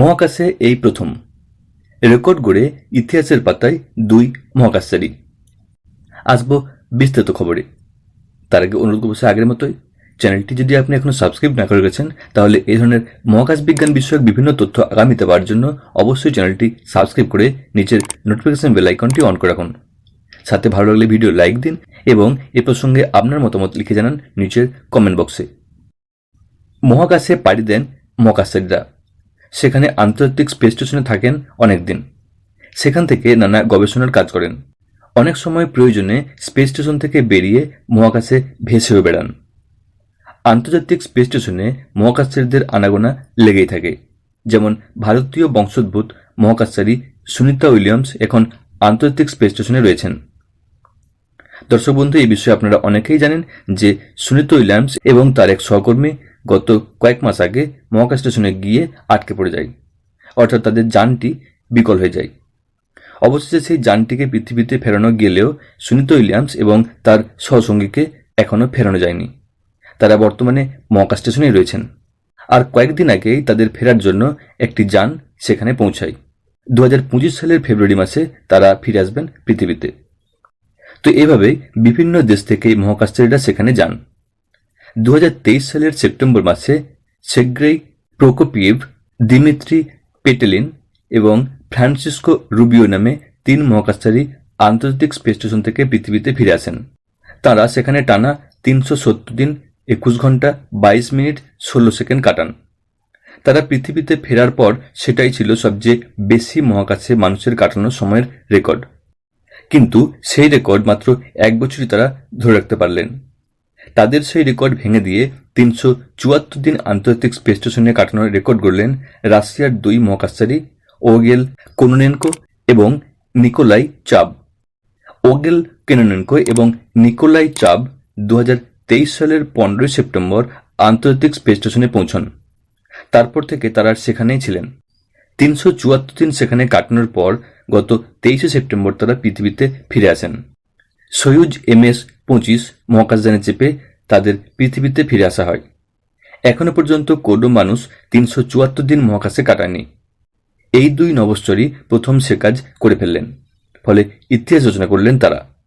মহাকাশে এই প্রথম। রেকর্ড গড়ে ইতিহাসের পাতায় দুই মহাকাশচারী। আসব বিস্তারিত খবরে। তার আগে অনুরোধ করব আগের মতোই চ্যানেলটি যদি আপনি এখনও সাবস্ক্রাইব না করে গেছেন, তাহলে এই ধরনের মহাকাশ বিজ্ঞান বিষয়ক বিভিন্ন তথ্য আগামীতে পাওয়ার জন্য অবশ্যই চ্যানেলটি সাবস্ক্রাইব করে নিচের নোটিফিকেশন বেল আইকনটি অন করে রাখুন। সাথে ভালো লাগলে ভিডিও লাইক দিন এবং এ প্রসঙ্গে আপনার মতামত লিখে জানান নিচের কমেন্ট বক্সে মহাকাশে পাড়ি দেন মহাকাশচারীরা। সেখানে আন্তর্জাতিক স্পেস স্টেশনে থাকেন অনেক দিন সেখান থেকে নানা গবেষণার কাজ করেন। অনেক সময় প্রয়োজনে স্পেস স্টেশন থেকে বেরিয়ে মহাকাশে ভেসেও বেড়ান। আন্তর্জাতিক স্পেস স্টেশনে মহাকাশচারীদের আনাগোনা লেগেই থাকে। যেমন ভারতীয় বংশোদ্ভূত মহাকাশচারী সুনিতা উইলিয়ামস এখন আন্তর্জাতিক স্পেস স্টেশনে রয়েছেন। দর্শক বন্ধু, এই বিষয়ে আপনারা অনেকেই জানেন যে সুনিতা উইলিয়ামস এবং তার এক সহকর্মী গত কয়েক মাস আগে মহাকাশ স্টেশনে গিয়ে আটকে পড়ে যায়। অর্থাৎ তাদের যানটি বিকল হয়ে যায়। অবশেষে সেই যানটিকে পৃথিবীতে ফেরানো গেলেও সুনিতা উইলিয়ামস এবং তার সহসঙ্গীকে এখনও ফেরানো যায়নি। তারা বর্তমানে মহাকাশ স্টেশনেই রয়েছেন। আর কয়েকদিন আগেই তাদের ফেরার জন্য একটি যান সেখানে পৌঁছায়। দু হাজার পঁচিশ সালের ফেব্রুয়ারি মাসে তারা ফিরে আসবেন পৃথিবীতে। তো এভাবেই বিভিন্ন দেশ থেকে মহাকাশচারীরা সেখানে যান। দু হাজার তেইশ সালের সেপ্টেম্বর মাসে সেগ্রেই প্রোকোপিয়েভ, দিমিত্রি পেটেলিন এবং ফ্রান্সিসকো রুবিও নামে তিন মহাকাশচারী আন্তর্জাতিক স্পেস স্টেশন থেকে পৃথিবীতে ফিরে আসেন। তারা সেখানে টানা তিনশো সত্তর দিন, একুশ ঘণ্টা বাইশ মিনিট, ষোলো সেকেন্ড কাটান। তারা পৃথিবীতে ফেরার পর সেটাই ছিল সবচেয়ে বেশি মহাকাশে মানুষের কাটানো সময়ের রেকর্ড। কিন্তু সেই রেকর্ড মাত্র এক বছরই তারা ধরে রাখতে পারলেন। তাদের সেই রেকর্ড ভেঙে দিয়ে তিনশো চুয়াত্তর দিন আন্তর্জাতিক স্পেস স্টেশনে কাটানোর রেকর্ড গড়লেন রাশিয়ার দুই মহাকাশচারী, ওগেল কোনোনেনকো এবং নিকোলাই চাব। ওগেল কেনোনেনকো এবং নিকোলাই চাব দু হাজার তেইশ সালের পনেরোই সেপ্টেম্বর আন্তর্জাতিক স্পেস স্টেশনে পৌঁছন। তারপর থেকে তারা সেখানেই ছিলেন। তিনশো চুয়াত্তর দিন সেখানে কাটানোর পর গত তেইশে সেপ্টেম্বর তারা পৃথিবীতে ফিরে আসেন। সয়ুজ এমএস পঁচিশ মহাকাশযানে চেপে তাদের পৃথিবীতে ফিরে আসা হয়। এখনও পর্যন্ত কোনো মানুষ তিনশো চুয়াত্তর দিন মহাকাশে কাটায়নি এই দুই নবস্তরই প্রথম সে কাজ করে ফেললেন। ফলে ইতিহাস রচনা করলেন তারা।